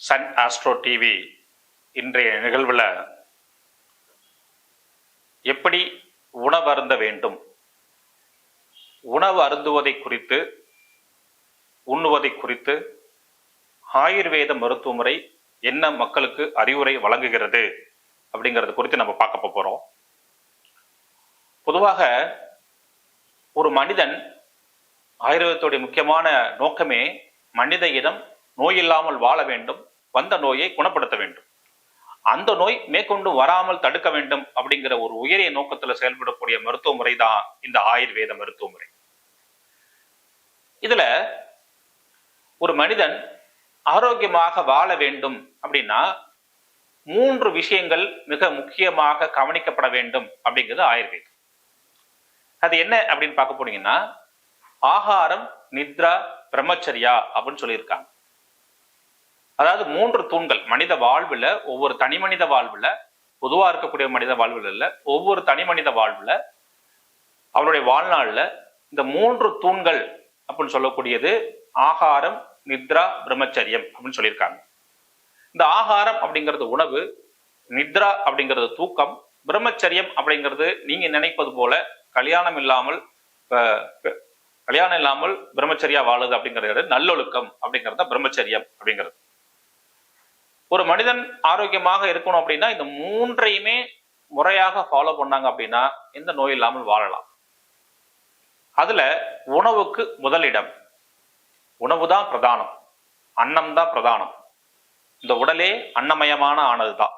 Sun astro TV இன்றைய நிகழ்வில் எப்படி உணவு அருந்த வேண்டும்? உணவு அருந்துவதை குறித்து உண்ணுவதை குறித்து ஆயுர்வேத மருத்துவ முறை என்ன மக்களுக்கு அறிவுரை வழங்குகிறது அப்படிங்கிறது குறித்து நம்ம பார்க்க போறோம். பொதுவாக ஒரு மனிதன் ஆயுர்வேதத்துடைய முக்கியமான நோக்கமே மனித இனம் நோய் இல்லாமல் வாழ வேண்டும் வந்த நோயை குணப்படுத்த வேண்டும். அந்த நோய் மேற்கொண்டு வராமல் தடுக்க வேண்டும் அப்படிங்கிற ஒரு உயரிய நோக்கத்துல செயல்படக்கூடிய மருத்துவ முறை தான் இந்த ஆயுர்வேத மருத்துவ முறை. இதுல ஒரு மனிதன் ஆரோக்கியமாக வாழ வேண்டும் அப்படின்னா மூன்று விஷயங்கள் மிக முக்கியமாக கவனிக்கப்பட வேண்டும் அப்படிங்கிறது ஆயுர்வேதம். அது என்ன அப்படின்னு பார்க்க போனீங்கன்னா ஆகாரம் நித்ரா பிரம்மச்சரியா அப்படின்னு சொல்லியிருக்காங்க. அதாவது மூன்று தூண்கள் மனித வாழ்வுல ஒவ்வொரு தனி மனித வாழ்வுல பொதுவா இருக்கக்கூடிய மனித வாழ்வுல இல்ல ஒவ்வொரு தனி மனித வாழ்வுல அவருடைய வாழ்நாள்ல இந்த மூன்று தூண்கள் அப்படின்னு சொல்லக்கூடியது ஆகாரம் நித்ரா பிரம்மச்சரியம் அப்படின்னு சொல்லியிருக்காங்க. இந்த ஆகாரம் அப்படிங்கிறது உணவு நித்ரா அப்படிங்கிறது தூக்கம் பிரம்மச்சரியம் அப்படிங்கிறது நீங்க நினைப்பது போல கல்யாணம் இல்லாமல் அஹ், கல்யாணம் இல்லாமல் பிரம்மச்சரியா வாழுது அப்படிங்கிறது நல்லொழுக்கம் அப்படிங்கிறது தான் பிரம்மச்சரியம் அப்படிங்கிறது. ஒரு மனிதன் ஆரோக்கியமாக இருக்கணும் அப்படின்னா இந்த மூன்றையுமே முறையாக ஃபாலோ பண்ணாங்க அப்படின்னா எந்த நோய் இல்லாமல் வாழலாம். அதுல உணவுக்கு முதலிடம். உணவு தான் பிரதானம். அன்னம் தான் பிரதானம். இந்த உடலே அன்னமயமான ஆனதுதான்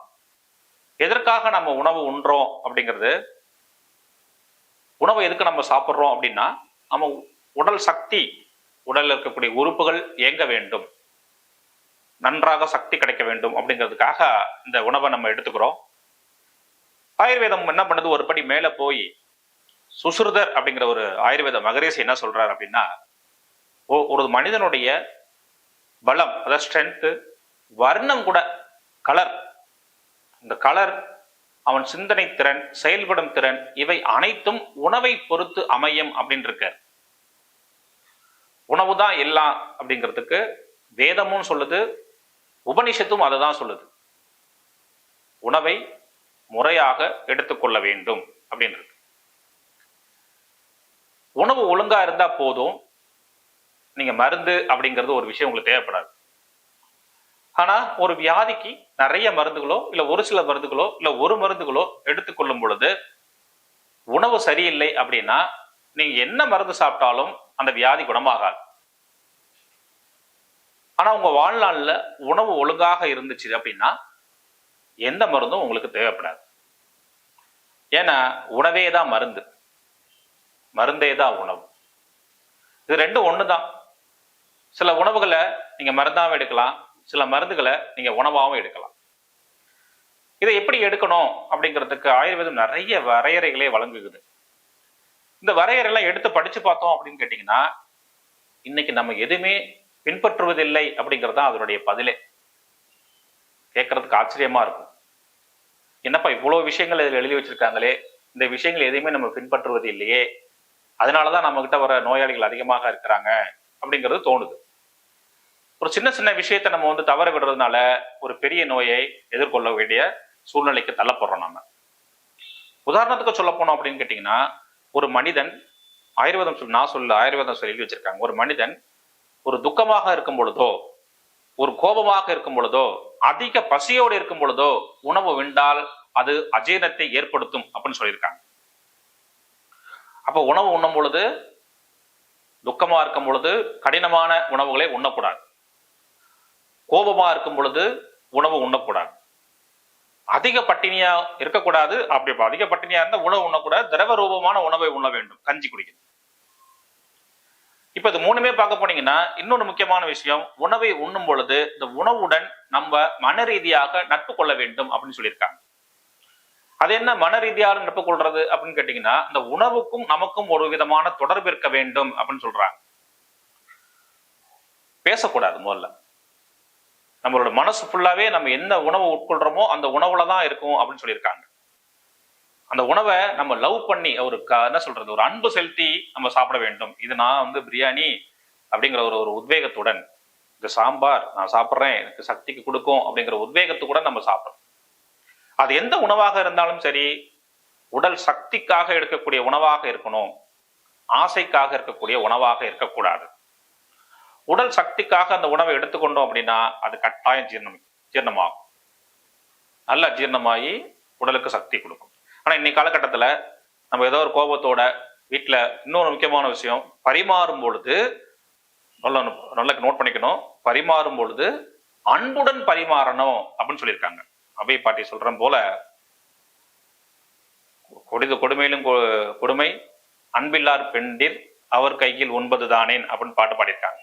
எதற்காக நம்ம உணவு உண்றோம் அப்படிங்கிறது உணவை எதுக்கு நம்ம சாப்பிட்றோம் அப்படின்னா நம்ம உடல் சக்தி உடலில் இருக்கக்கூடிய உறுப்புகள் இயங்க வேண்டும். நன்றாக சக்தி கிடைக்க வேண்டும் அப்படிங்கிறதுக்காக இந்த உணவை நம்ம எடுத்துக்கிறோம். ஆயுர்வேதம் என்ன பண்ணுது? ஒரு படி மேல போய் சுசுருதர் அப்படிங்கிற ஒரு ஆயுர்வேத மகரிஷி என்ன சொல்றாரு அப்படின்னா ஒரு மனிதனுடைய பலம் அதாவது ஸ்ட்ரென்த்து வர்ணம் கூட கலர் இந்த கலர் அவன் சிந்தனை திறன் செயல்படும் திறன் இவை அனைத்தும் உணவை பொறுத்து அமையும் அப்படின்னு இருக்கார். உணவு தான் எல்லாம் அப்படிங்கிறதுக்கு வேதமும் சொல்லுது உபனிஷத்தும் அதை தான் சொல்லுது. உணவை முறையாக எடுத்துக்கொள்ள வேண்டும் அப்படின்றது. உணவு ஒழுங்கா இருந்தா போதும். நீங்க மருந்து அப்படிங்கிறது ஒரு விஷயம் உங்களுக்கு தேவைப்படாது. ஆனா ஒரு வியாதிக்கு நிறைய மருந்துகளோ இல்ல ஒரு சில மருந்துகளோ இல்ல ஒரு மருந்துகளோ எடுத்துக்கொள்ளும் பொழுது உணவு சரியில்லை அப்படின்னா நீங்க என்ன மருந்து சாப்பிட்டாலும் அந்த வியாதி குணமாகாது. ஆனால் உங்கள் வாழ்நாளில் உணவு ஒழுங்காக இருந்துச்சு அப்படின்னா எந்த மருந்தும் உங்களுக்கு தேவைப்படாது. ஏன்னா உணவே தான் மருந்து. மருந்தே தான் உணவு. இது ரெண்டும் ஒன்று தான் சில உணவுகளை நீங்கள் மருந்தாகவும் எடுக்கலாம் சில மருந்துகளை நீங்கள் உணவாகவும் எடுக்கலாம். இதை எப்படி எடுக்கணும் அப்படிங்கிறதுக்கு ஆயுர்வேதம் நிறைய வரையறைகளே வழங்குகிறது இந்த வரையறையெல்லாம் எடுத்து படித்து பார்த்தோம் அப்படின்னு கேட்டிங்கன்னா இன்னைக்கு நம்ம எதுவுமே பின்பற்றுவதில்லை அப்படிங்கிறது தான் அதனுடைய பதிலே. கேட்கறதுக்கு ஆச்சரியமா இருக்கும். என்னப்பா இவ்வளவு விஷயங்கள் இதில் எழுதி வச்சிருக்காங்களே? இந்த விஷயங்கள் எதையுமே நம்ம பின்பற்றுவது இல்லையே. அதனாலதான் நம்ம கிட்ட வர நோயாளிகள் அதிகமாக இருக்கிறாங்க அப்படிங்கிறது தோணுது. ஒரு சின்ன சின்ன விஷயத்தை நம்ம வந்து தவற விடுறதுனால ஒரு பெரிய நோயை எதிர்கொள்ள வேண்டிய சூழ்நிலைக்கு தள்ளப்படுறோம் நம்ம உதாரணத்துக்கு சொல்ல போனோம் அப்படின்னு கேட்டிங்கன்னா ஒரு மனிதன் ஆயுர்வேதம் சொல் நான் சொல்ல ஆயுர்வேதம் சொல்லி எழுதி வச்சிருக்காங்க. ஒரு மனிதன் ஒரு துக்கமாக இருக்கும் பொழுதோ ஒரு கோபமாக இருக்கும் பொழுதோ அதிக பசியோடு இருக்கும் பொழுதோ உணவு விண்டால் அது அஜீரணத்தை ஏற்படுத்தும் அப்படின்னு சொல்லியிருக்காங்க. அப்ப உணவு உண்ணும் பொழுது துக்கமா இருக்கும் பொழுது கடினமான உணவுகளை உண்ணக்கூடாது. கோபமா இருக்கும் பொழுது உணவு உண்ணக்கூடாது. அதிக பட்டினியா இருக்கக்கூடாது அப்படி அதிக பட்டினியா இருந்தால் உணவு உண்ணக்கூடாது திரவ ரூபமான உணவை உண்ண வேண்டும் கஞ்சி குடிக்கணும் இப்ப இது மூணுமே பார்க்க போனீங்கன்னா இன்னொரு முக்கியமான விஷயம் உணவை உண்ணும் பொழுது இந்த உணவுடன் நம்ம மன ரீதியாக நட்பு கொள்ள வேண்டும் அப்படின்னு சொல்லியிருக்காங்க. அது என்ன மன ரீதியாக நட்பு கொள்றது அப்படின்னு கேட்டீங்கன்னா இந்த உணவுக்கும் நமக்கும் ஒரு விதமான தொடர்பு இருக்க வேண்டும் அப்படின்னு சொல்றாங்க. பேசக்கூடாது முதல்ல. நம்மளோட மனசு ஃபுல்லாவே நம்ம என்ன உணவு உட்கொள்றோமோ அந்த உணவுல தான் இருக்கும் அப்படின்னு சொல்லியிருக்காங்க. அந்த உணவை நம்ம லவ் பண்ணி ஒரு க- என்ன சொல்றது ஒரு அன்பு செலுத்தி நம்ம சாப்பிட வேண்டும். இது நான் வந்து பிரியாணி அப்படிங்கிற ஒரு ஒரு உத்வேகத்துடன் இந்த சாம்பார் நான் சாப்பிட்றேன் எனக்கு சக்திக்கு கொடுக்கும் அப்படிங்கிற உத்வேகத்தை கூட நம்ம சாப்பிடணும். அது எந்த உணவாக இருந்தாலும் சரி உடல் சக்திக்காக எடுக்கக்கூடிய உணவாக இருக்கணும். ஆசைக்காக இருக்கக்கூடிய உணவாக இருக்கக்கூடாது. உடல் சக்திக்காக அந்த உணவை எடுத்துக்கொண்டோம் அப்படின்னா அது கட்டாயம் ஜீரணம் ஜீரணமாகும். நல்லா ஜீரணமாகி உடலுக்கு சக்தி கொடுக்கும். ஆனா இன்னைக்கு காலகட்டத்துல நம்ம ஏதோ ஒரு கோபத்தோட வீட்டுல இன்னொரு முக்கியமான விஷயம் பரிமாறும் பொழுது நல்ல நல்ல நோட் பண்ணிக்கணும். பரிமாறும் பொழுது அன்புடன் பரிமாறணும் அப்படின்னு சொல்லியிருக்காங்க. அபை பாட்டி சொல்ற போல கொடிது கொடுமையிலும் கொ- கொடுமை அன்பில்லார் பெண்டிர் அவர் கையில் ஒன்பது தானேன் அப்படின்னு பாட்டு பாடியிருக்காங்க.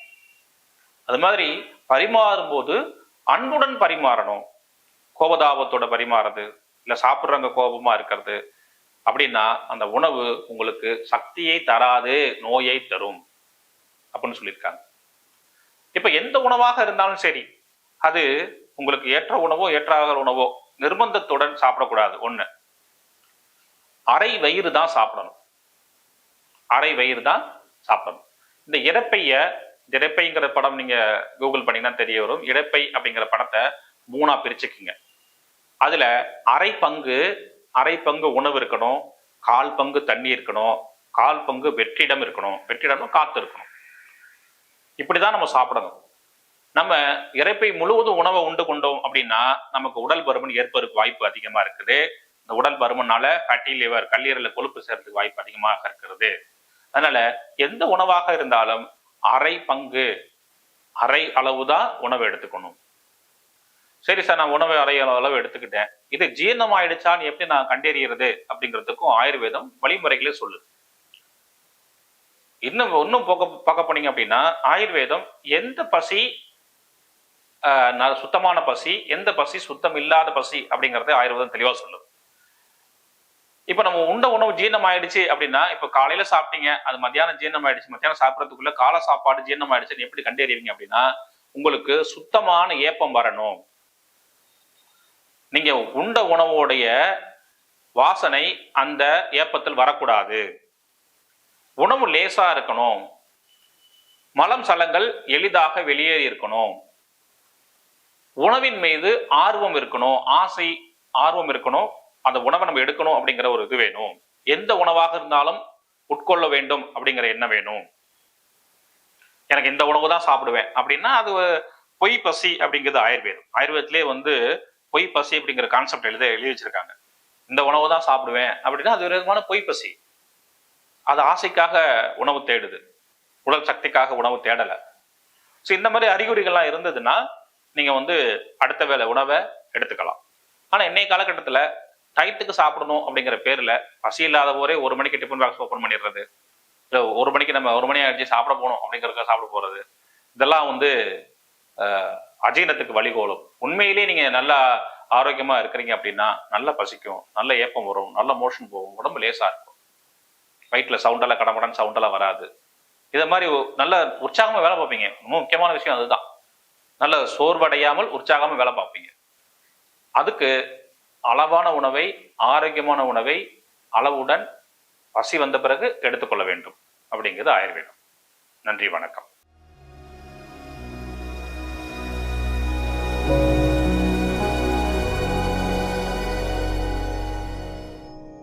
அது மாதிரி பரிமாறும் போது அன்புடன் பரிமாறணும். கோபதாபத்தோட பரிமாறுறது இல்ல சாப்பிட்றவங்க கோபமா இருக்கிறது அப்படின்னா அந்த உணவு உங்களுக்கு சக்தியை தராது நோயை தரும் அப்படின்னு சொல்லியிருக்காங்க. இப்ப எந்த உணவாக இருந்தாலும் சரி அது உங்களுக்கு ஏற்ற உணவோ ஏற்றாக உணவோ நிர்பந்தத்துடன் சாப்பிடக்கூடாது. ஒண்ணு அரை வயிறு தான் சாப்பிடணும். அரை வயிறு தான் சாப்பிடணும். இந்த இறப்பைய இறப்பைங்கிற படம் நீங்க கூகுள் பண்ணீங்கன்னா தெரிய வரும். இறப்பை அப்படிங்கிற படத்தை மூணா பிரிச்சுக்குங்க. அதுல அரை பங்கு அரை பங்கு உணவு இருக்கணும் கால் பங்கு தண்ணி இருக்கணும் கால் பங்கு வெற்றிடம் இருக்கணும். வெற்றிடம்னா காத்து இருக்கணும். இப்படிதான் நம்ம சாப்பிடணும். நம்ம இறைப்பை முழுவதும் உணவை உண்டு கொண்டோம் அப்படின்னா நமக்கு உடல் பருமன் ஏற்பதற்கு வாய்ப்பு அதிகமா இருக்குது. இந்த உடல் பருமனால ஃபேட்டி லிவர் கல்லீரல கொழுப்பு சேர்றதுக்கு வாய்ப்பு அதிகமாக இருக்கிறது. அதனால எந்த உணவாக இருந்தாலும் அரை பங்கு அரை அளவு தான் உணவை எடுத்துக்கணும். சரி சார் நான் உணவு அரை அளவு எடுத்துக்கிட்டேன். இது ஜீரணம் ஆயிடுச்சான்னு எப்படி நான் கண்டறியறது அப்படிங்கிறதுக்கும் ஆயுர்வேதம் வழிமுறைகளே சொல்லுது. இன்னும் இன்னும் போக பார்க்க போனீங்க அப்படின்னா ஆயுர்வேதம் எந்த பசி சுத்தமான பசி எந்த பசி சுத்தம் இல்லாத பசி அப்படிங்கிறத ஆயுர்வேதம் தெளிவா சொல்லுது. இப்ப நம்ம உண்ட உணவு ஜீரணம் ஆயிடுச்சு அப்படின்னா இப்ப காலையில சாப்பிட்டீங்க அது மத்தியானம் ஜீரணம் ஆயிடுச்சு மத்தியானம் சாப்பிட்றதுக்குள்ள காலை சாப்பாடு ஜீரணம் ஆயிடுச்சுன்னு எப்படி கண்டறிவீங்க அப்படின்னா உங்களுக்கு சுத்தமான ஏப்பம் வரணும். நீங்க உண்ட உணவோடைய வாசனை அந்த ஏப்பத்தில் வரக்கூடாது. உணவு லேசா இருக்கணும். மலம் சலங்கள் எளிதாக வெளியேறி இருக்கணும். உணவின் மீது ஆர்வம் இருக்கணும். ஆசை ஆர்வம் இருக்கணும். அந்த உணவை நம்ம எடுக்கணும் அப்படிங்கிற ஒரு இது வேணும். எந்த உணவாக இருந்தாலும் உட்கொள்ள வேண்டும் அப்படிங்கிற எண்ணம் வேணும். எனக்கு இந்த உணவு தான் சாப்பிடுவேன் அப்படின்னா அது பொய் பசி அப்படிங்கிறது ஆயுர்வேதம். ஆயுர்வேதத்திலே வந்து பொய் பசி அப்படிங்கிற கான்செப்ட் எழுத எழுதி வச்சிருக்காங்க. இந்த உணவு தான் சாப்பிடுவேன் அப்படின்னா அது ஒரு விதமான பொய் பசி. அது ஆசைக்காக உணவு தேடுது. உடல் சக்திக்காக உணவு தேடலை. ஸோ இந்த மாதிரி அறிகுறிகள்லாம் இருந்ததுன்னா நீங்கள் வந்து அடுத்த வேளை உணவை எடுத்துக்கலாம். ஆனால் இன்னைய காலகட்டத்தில் டயத்துக்கு சாப்பிடணும் அப்படிங்கிற பேரில் பசி இல்லாத போரே ஒரு மணிக்கு டிஃபன் பாக்ஸ் ஓப்பன் பண்ணிடுறது. இல்லை ஒரு மணிக்கு நம்ம ஒரு மணி ஆகிடுச்சு சாப்பிட போகணும் அப்படிங்கிறதுக்காக சாப்பிட போகிறது இதெல்லாம் வந்து அஜீரணத்துக்கு வழிகோலும். உண்மையிலேயே நீங்க நல்லா ஆரோக்கியமா இருக்கிறீங்க அப்படின்னா நல்லா பசிக்கும் நல்ல ஏப்பம் வரும் நல்ல மோஷன் போகும் உடம்பு லேசா இருக்கும். வயிற்றுல சவுண்டெல்லாம் கடமடன் சவுண்டெல்லாம் வராது. இதை மாதிரி நல்ல உற்சாகமா வேலை பார்ப்பீங்க. ரொம்ப முக்கியமான விஷயம் அதுதான். நல்ல சோர்வடையாமல் உற்சாகமா வேலை பார்ப்பீங்க. அதுக்கு அளவான உணவை ஆரோக்கியமான உணவை அளவுடன் பசி வந்த பிறகு எடுத்துக்கொள்ள வேண்டும். அப்படிங்கிறது ஆயுர்வேதம். நன்றி வணக்கம்.